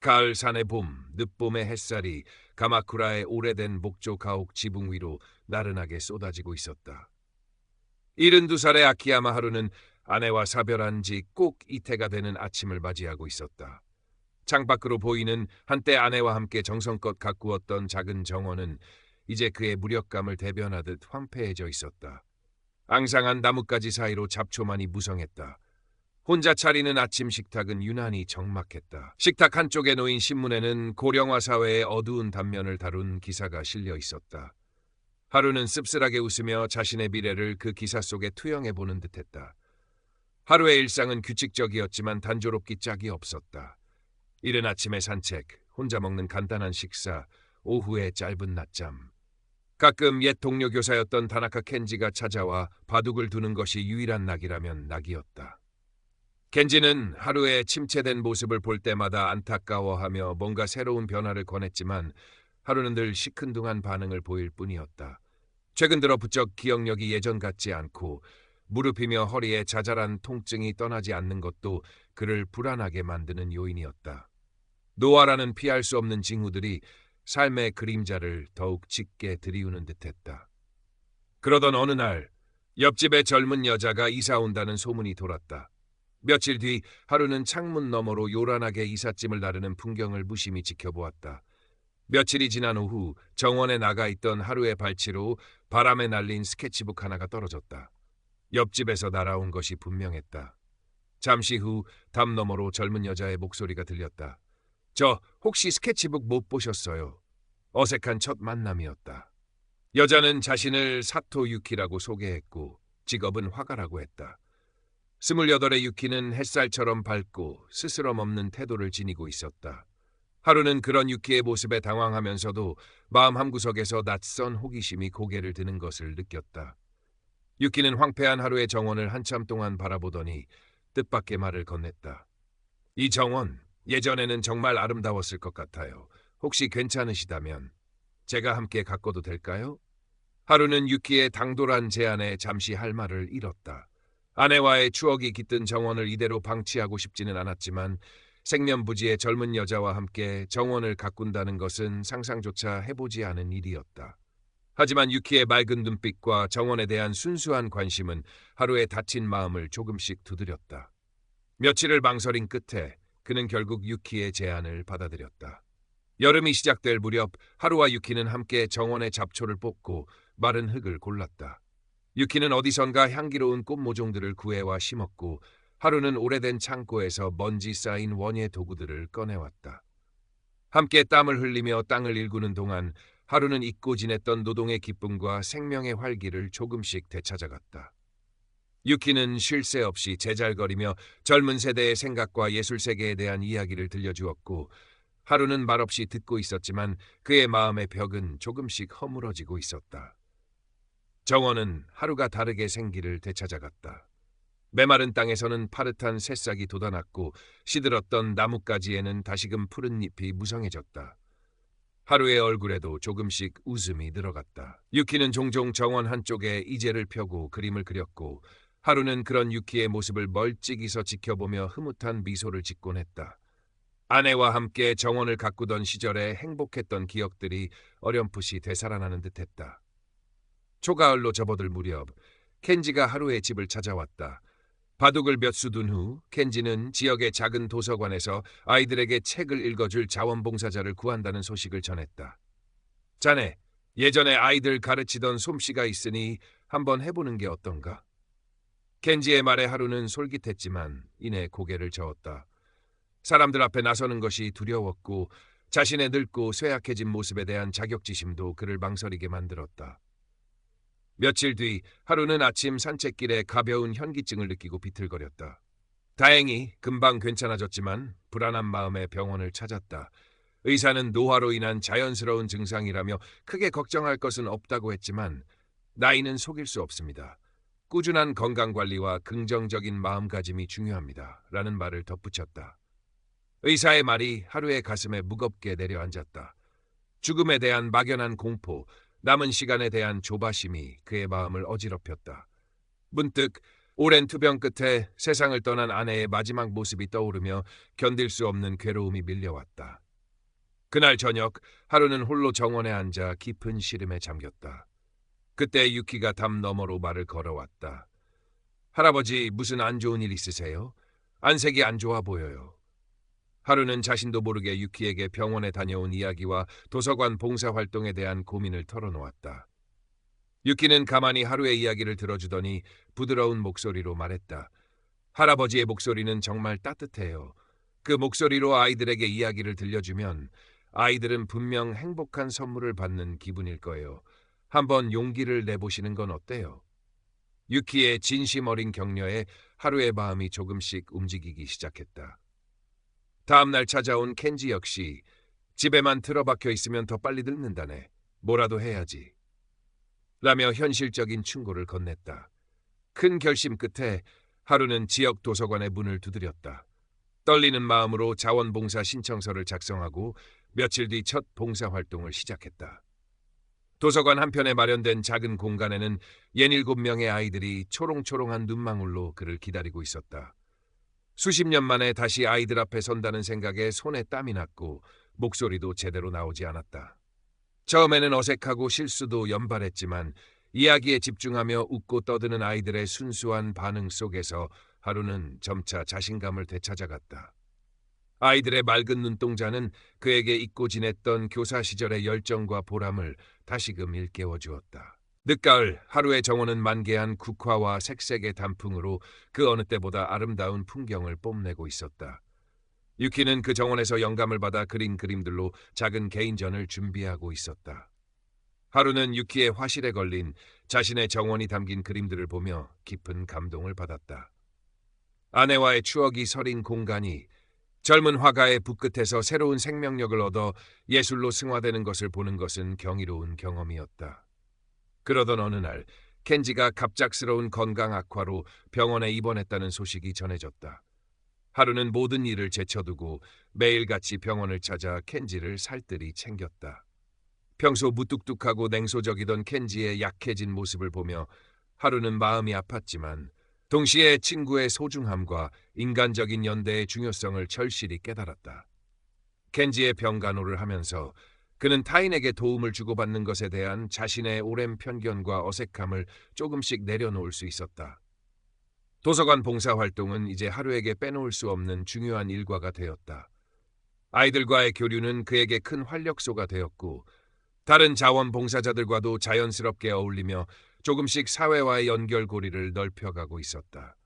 가을 산의 봄, 늦봄의 햇살이 가마쿠라의 오래된 목조 가옥 지붕 위로 나른하게 쏟아지고 있었다. 72살의 아키야마 하루는 아내와 사별한 지 꼭 이태가 되는 아침을 맞이하고 있었다. 창밖으로 보이는 한때 아내와 함께 정성껏 가꾸었던 작은 정원은 이제 그의 무력감을 대변하듯 황폐해져 있었다. 앙상한 나뭇가지 사이로 잡초만이 무성했다. 혼자 차리는 아침 식탁은 유난히 적막했다. 식탁 한쪽에 놓인 신문에는 고령화 사회의 어두운 단면을 다룬 기사가 실려 있었다. 하루는 씁쓸하게 웃으며 자신의 미래를 그 기사 속에 투영해 보는 듯했다. 하루의 일상은 규칙적이었지만 단조롭기 짝이 없었다. 이른 아침의 산책, 혼자 먹는 간단한 식사, 오후의 짧은 낮잠. 가끔 옛 동료 교사였던 다나카 켄지가 찾아와 바둑을 두는 것이 유일한 낙이라면 낙이었다. 켄지는 하루의 침체된 모습을 볼 때마다 안타까워하며 뭔가 새로운 변화를 권했지만 하루는 늘 시큰둥한 반응을 보일 뿐이었다. 최근 들어 부쩍 기억력이 예전 같지 않고 무릎이며 허리에 자잘한 통증이 떠나지 않는 것도 그를 불안하게 만드는 요인이었다. 노화라는 피할 수 없는 징후들이 삶의 그림자를 더욱 짙게 들이우는 듯했다. 그러던 어느 날 옆집의 젊은 여자가 이사 온다는 소문이 돌았다. 며칠 뒤 하루는 창문 너머로 요란하게 이삿짐을 나르는 풍경을 무심히 지켜보았다. 며칠이 지난 오후 정원에 나가 있던 하루의 발치로 바람에 날린 스케치북 하나가 떨어졌다. 옆집에서 날아온 것이 분명했다. 잠시 후 담 너머로 젊은 여자의 목소리가 들렸다. 저 혹시 스케치북 못 보셨어요? 어색한 첫 만남이었다. 여자는 자신을 사토 유키라고 소개했고 직업은 화가라고 했다. 스물여덟의 유키는 햇살처럼 밝고 스스럼 없는 태도를 지니고 있었다. 하루는 그런 유키의 모습에 당황하면서도 마음 한구석에서 낯선 호기심이 고개를 드는 것을 느꼈다. 유키는 황폐한 하루의 정원을 한참 동안 바라보더니 뜻밖의 말을 건넸다. 이 정원, 예전에는 정말 아름다웠을 것 같아요. 혹시 괜찮으시다면 제가 함께 가꿔도 될까요? 하루는 유키의 당돌한 제안에 잠시 할 말을 잃었다. 아내와의 추억이 깃든 정원을 이대로 방치하고 싶지는 않았지만 생면부지의 젊은 여자와 함께 정원을 가꾼다는 것은 상상조차 해보지 않은 일이었다. 하지만 유키의 맑은 눈빛과 정원에 대한 순수한 관심은 하루의 다친 마음을 조금씩 두드렸다. 며칠을 망설인 끝에 그는 결국 유키의 제안을 받아들였다. 여름이 시작될 무렵 하루와 유키는 함께 정원의 잡초를 뽑고 마른 흙을 골랐다. 유키는 어디선가 향기로운 꽃 모종들을 구해와 심었고 하루는 오래된 창고에서 먼지 쌓인 원예 도구들을 꺼내왔다. 함께 땀을 흘리며 땅을 일구는 동안 하루는 잊고 지냈던 노동의 기쁨과 생명의 활기를 조금씩 되찾아갔다. 유키는 쉴 새 없이 제잘거리며 젊은 세대의 생각과 예술 세계에 대한 이야기를 들려주었고 하루는 말없이 듣고 있었지만 그의 마음의 벽은 조금씩 허물어지고 있었다. 정원은 하루가 다르게 생기를 되찾아갔다. 메마른 땅에서는 파릇한 새싹이 돋아났고 시들었던 나뭇가지에는 다시금 푸른 잎이 무성해졌다. 하루의 얼굴에도 조금씩 웃음이 들어갔다. 유키는 종종 정원 한쪽에 이제를 펴고 그림을 그렸고 하루는 그런 유키의 모습을 멀찍이서 지켜보며 흐뭇한 미소를 짓곤 했다. 아내와 함께 정원을 가꾸던 시절에 행복했던 기억들이 어렴풋이 되살아나는 듯했다. 초가을로 접어들 무렵 켄지가 하루의 집을 찾아왔다. 바둑을 몇 수 둔 후 켄지는 지역의 작은 도서관에서 아이들에게 책을 읽어줄 자원봉사자를 구한다는 소식을 전했다. 자네, 예전에 아이들 가르치던 솜씨가 있으니 한번 해보는 게 어떤가? 켄지의 말에 하루는 솔깃했지만 이내 고개를 저었다. 사람들 앞에 나서는 것이 두려웠고 자신의 늙고 쇠약해진 모습에 대한 자격지심도 그를 망설이게 만들었다. 며칠 뒤 하루는 아침 산책길에 가벼운 현기증을 느끼고 비틀거렸다. 다행히 금방 괜찮아졌지만 불안한 마음에 병원을 찾았다. 의사는 노화로 인한 자연스러운 증상이라며 크게 걱정할 것은 없다고 했지만 나이는 속일 수 없습니다. 꾸준한 건강관리와 긍정적인 마음가짐이 중요합니다. 라는 말을 덧붙였다. 의사의 말이 하루의 가슴에 무겁게 내려앉았다. 죽음에 대한 막연한 공포, 남은 시간에 대한 조바심이 그의 마음을 어지럽혔다. 문득 오랜 투병 끝에 세상을 떠난 아내의 마지막 모습이 떠오르며 견딜 수 없는 괴로움이 밀려왔다. 그날 저녁 하루는 홀로 정원에 앉아 깊은 시름에 잠겼다. 그때 유키가 담 너머로 말을 걸어왔다. 할아버지 무슨 안 좋은 일 있으세요? 안색이 안 좋아 보여요. 하루는 자신도 모르게 유키에게 병원에 다녀온 이야기와 도서관 봉사 활동에 대한 고민을 털어놓았다. 유키는 가만히 하루의 이야기를 들어주더니 부드러운 목소리로 말했다. 할아버지의 목소리는 정말 따뜻해요. 그 목소리로 아이들에게 이야기를 들려주면 아이들은 분명 행복한 선물을 받는 기분일 거예요. 한번 용기를 내보시는 건 어때요? 유키의 진심 어린 격려에 하루의 마음이 조금씩 움직이기 시작했다. 다음 날 찾아온 켄지 역시 집에만 틀어박혀 있으면 더 빨리 늙는다네. 뭐라도 해야지. 라며 현실적인 충고를 건넸다. 큰 결심 끝에 하루는 지역 도서관의 문을 두드렸다. 떨리는 마음으로 자원봉사 신청서를 작성하고 며칠 뒤 첫 봉사 활동을 시작했다. 도서관 한편에 마련된 작은 공간에는 예닐곱 명의 아이들이 초롱초롱한 눈망울로 그를 기다리고 있었다. 수십 년 만에 다시 아이들 앞에 선다는 생각에 손에 땀이 났고 목소리도 제대로 나오지 않았다. 처음에는 어색하고 실수도 연발했지만 이야기에 집중하며 웃고 떠드는 아이들의 순수한 반응 속에서 하루는 점차 자신감을 되찾아갔다. 아이들의 맑은 눈동자는 그에게 잊고 지냈던 교사 시절의 열정과 보람을 다시금 일깨워 주었다. 늦가을 하루의 정원은 만개한 국화와 색색의 단풍으로 그 어느 때보다 아름다운 풍경을 뽐내고 있었다. 유키는 그 정원에서 영감을 받아 그린 그림들로 작은 개인전을 준비하고 있었다. 하루는 유키의 화실에 걸린 자신의 정원이 담긴 그림들을 보며 깊은 감동을 받았다. 아내와의 추억이 서린 공간이 젊은 화가의 붓끝에서 새로운 생명력을 얻어 예술로 승화되는 것을 보는 것은 경이로운 경험이었다. 그러던 어느 날 켄지가 갑작스러운 건강 악화로 병원에 입원했다는 소식이 전해졌다. 하루는 모든 일을 제쳐두고 매일같이 병원을 찾아 켄지를 살뜰히 챙겼다. 평소 무뚝뚝하고 냉소적이던 켄지의 약해진 모습을 보며 하루는 마음이 아팠지만 동시에 친구의 소중함과 인간적인 연대의 중요성을 절실히 깨달았다. 켄지의 병간호를 하면서 그는 타인에게 도움을 주고받는 것에 대한 자신의 오랜 편견과 어색함을 조금씩 내려놓을 수 있었다. 도서관 봉사활동은 이제 하루에게 빼놓을 수 없는 중요한 일과가 되었다. 아이들과의 교류는 그에게 큰 활력소가 되었고 다른 자원봉사자들과도 자연스럽게 어울리며 조금씩 사회와의 연결고리를 넓혀가고 있었다.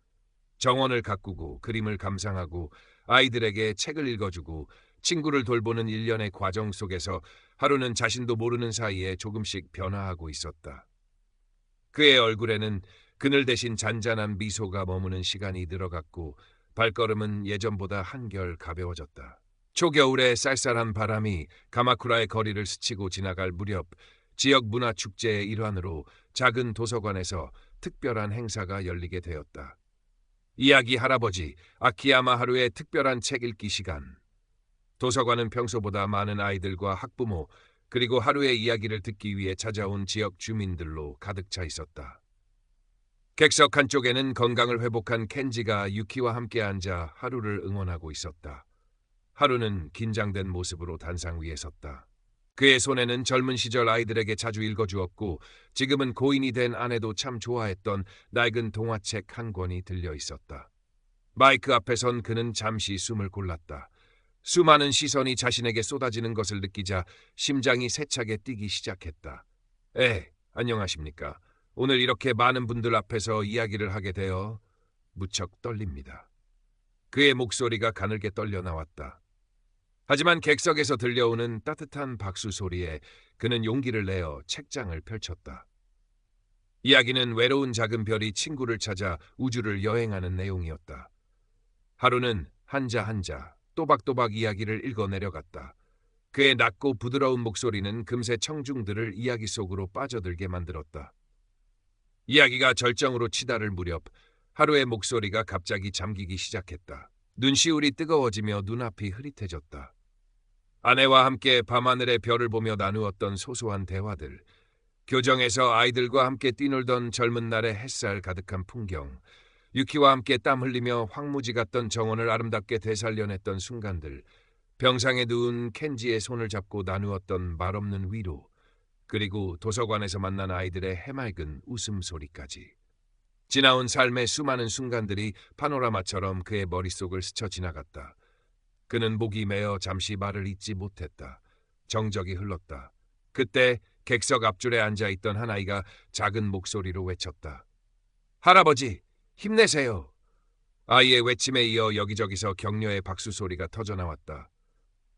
정원을 가꾸고 그림을 감상하고 아이들에게 책을 읽어주고 친구를 돌보는 일련의 과정 속에서 하루는 자신도 모르는 사이에 조금씩 변화하고 있었다. 그의 얼굴에는 그늘 대신 잔잔한 미소가 머무는 시간이 늘어갔고 발걸음은 예전보다 한결 가벼워졌다. 초겨울의 쌀쌀한 바람이 가마쿠라의 거리를 스치고 지나갈 무렵 지역 문화 축제의 일환으로 작은 도서관에서 특별한 행사가 열리게 되었다. 이야기 할아버지 아키야마 하루의 특별한 책 읽기 시간. 도서관은 평소보다 많은 아이들과 학부모 그리고 하루의 이야기를 듣기 위해 찾아온 지역 주민들로 가득 차 있었다. 객석 한쪽에는 건강을 회복한 켄지가 유키와 함께 앉아 하루를 응원하고 있었다. 하루는 긴장된 모습으로 단상 위에 섰다. 그의 손에는 젊은 시절 아이들에게 자주 읽어주었고 지금은 고인이 된 아내도 참 좋아했던 낡은 동화책 한 권이 들려 있었다. 마이크 앞에 선 그는 잠시 숨을 골랐다. 수많은 시선이 자신에게 쏟아지는 것을 느끼자 심장이 세차게 뛰기 시작했다. 에, 안녕하십니까. 오늘 이렇게 많은 분들 앞에서 이야기를 하게 되어 무척 떨립니다. 그의 목소리가 가늘게 떨려 나왔다. 하지만 객석에서 들려오는 따뜻한 박수 소리에 그는 용기를 내어 책장을 펼쳤다. 이야기는 외로운 작은 별이 친구를 찾아 우주를 여행하는 내용이었다. 하루는 한자 한자 또박또박 이야기를 읽어 내려갔다. 그의 낮고 부드러운 목소리는 금세 청중들을 이야기 속으로 빠져들게 만들었다. 이야기가 절정으로 치달을 무렵 하루의 목소리가 갑자기 잠기기 시작했다. 눈시울이 뜨거워지며 눈앞이 흐릿해졌다. 아내와 함께 밤하늘의 별을 보며 나누었던 소소한 대화들, 교정에서 아이들과 함께 뛰놀던 젊은 날의 햇살 가득한 풍경, 유키와 함께 땀 흘리며 황무지 같던 정원을 아름답게 되살려냈던 순간들, 병상에 누운 켄지의 손을 잡고 나누었던 말없는 위로, 그리고 도서관에서 만난 아이들의 해맑은 웃음소리까지. 지나온 삶의 수많은 순간들이 파노라마처럼 그의 머릿속을 스쳐 지나갔다. 그는 목이 메어 잠시 말을 잇지 못했다. 정적이 흘렀다. 그때 객석 앞줄에 앉아 있던 한 아이가 작은 목소리로 외쳤다. 할아버지, 힘내세요. 아이의 외침에 이어 여기저기서 격려의 박수 소리가 터져 나왔다.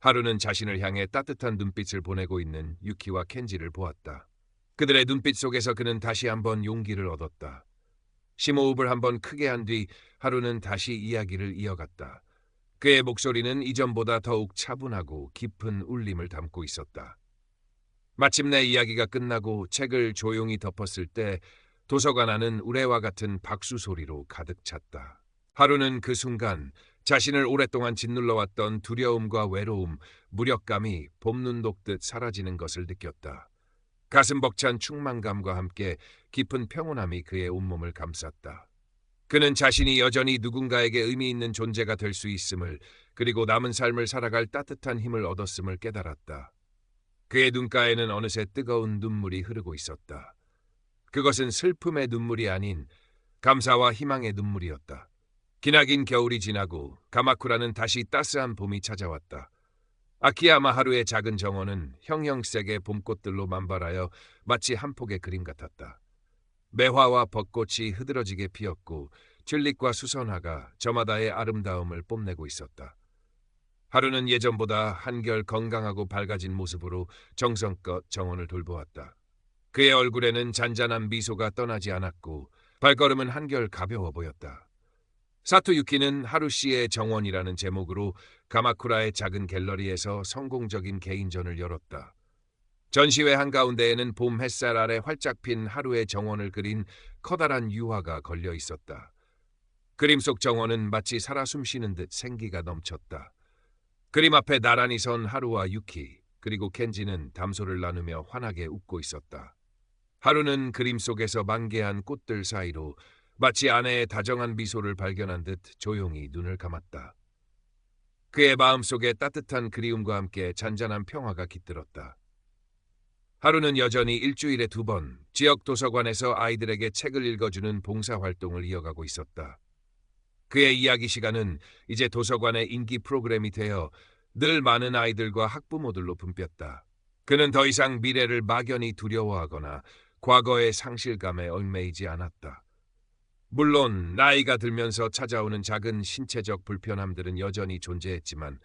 하루는 자신을 향해 따뜻한 눈빛을 보내고 있는 유키와 켄지를 보았다. 그들의 눈빛 속에서 그는 다시 한번 용기를 얻었다. 심호흡을 한번 크게 한 뒤 하루는 다시 이야기를 이어갔다. 그의 목소리는 이전보다 더욱 차분하고 깊은 울림을 담고 있었다. 마침내 이야기가 끝나고 책을 조용히 덮었을 때 도서관 안은 우레와 같은 박수 소리로 가득 찼다. 하루는 그 순간 자신을 오랫동안 짓눌러왔던 두려움과 외로움, 무력감이 봄눈 녹듯 사라지는 것을 느꼈다. 가슴 벅찬 충만감과 함께 깊은 평온함이 그의 온몸을 감쌌다. 그는 자신이 여전히 누군가에게 의미 있는 존재가 될 수 있음을 그리고 남은 삶을 살아갈 따뜻한 힘을 얻었음을 깨달았다. 그의 눈가에는 어느새 뜨거운 눈물이 흐르고 있었다. 그것은 슬픔의 눈물이 아닌 감사와 희망의 눈물이었다. 기나긴 겨울이 지나고 가마쿠라는 다시 따스한 봄이 찾아왔다. 아키야마 하루의 작은 정원은 형형색의 봄꽃들로 만발하여 마치 한 폭의 그림 같았다. 매화와 벚꽃이 흐드러지게 피었고 튤립과 수선화가 저마다의 아름다움을 뽐내고 있었다. 하루는 예전보다 한결 건강하고 밝아진 모습으로 정성껏 정원을 돌보았다. 그의 얼굴에는 잔잔한 미소가 떠나지 않았고 발걸음은 한결 가벼워 보였다. 사토 유키는 하루 씨의 정원이라는 제목으로 가마쿠라의 작은 갤러리에서 성공적인 개인전을 열었다. 전시회 한가운데에는 봄 햇살 아래 활짝 핀 하루의 정원을 그린 커다란 유화가 걸려 있었다. 그림 속 정원은 마치 살아 숨쉬는 듯 생기가 넘쳤다. 그림 앞에 나란히 선 하루와 유키, 그리고 켄지는 담소를 나누며 환하게 웃고 있었다. 하루는 그림 속에서 만개한 꽃들 사이로 마치 아내의 다정한 미소를 발견한 듯 조용히 눈을 감았다. 그의 마음속에 따뜻한 그리움과 함께 잔잔한 평화가 깃들었다. 하루는 여전히 일주일에 두 번 지역 도서관에서 아이들에게 책을 읽어주는 봉사활동을 이어가고 있었다. 그의 이야기 시간은 이제 도서관의 인기 프로그램이 되어 늘 많은 아이들과 학부모들로 붐볐다. 그는 더 이상 미래를 막연히 두려워하거나 과거의 상실감에 얽매이지 않았다. 물론 나이가 들면서 찾아오는 작은 신체적 불편함들은 여전히 존재했지만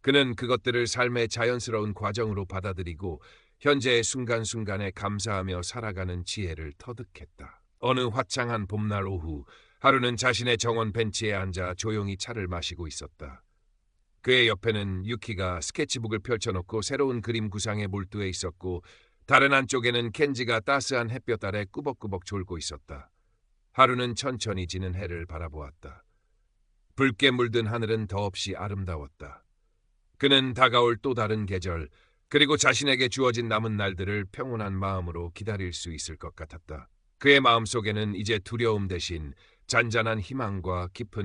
그는 그것들을 삶의 자연스러운 과정으로 받아들이고 현재의 순간순간에 감사하며 살아가는 지혜를 터득했다. 어느 화창한 봄날 오후 하루는 자신의 정원 벤치에 앉아 조용히 차를 마시고 있었다. 그의 옆에는 유키가 스케치북을 펼쳐놓고 새로운 그림 구상에 몰두해 있었고 다른 한쪽에는 켄지가 따스한 햇볕 아래 꾸벅꾸벅 졸고 있었다. 하루는 천천히 지는 해를 바라보았다. 붉게 물든 하늘은 더없이 아름다웠다. 그는 다가올 또 다른 계절, 그리고 자신에게 주어진 남은 날들을 평온한 마음으로 기다릴 수 있을 것 같았다. 그의 마음속에는 이제 두려움 대신 잔잔한 희망과 깊은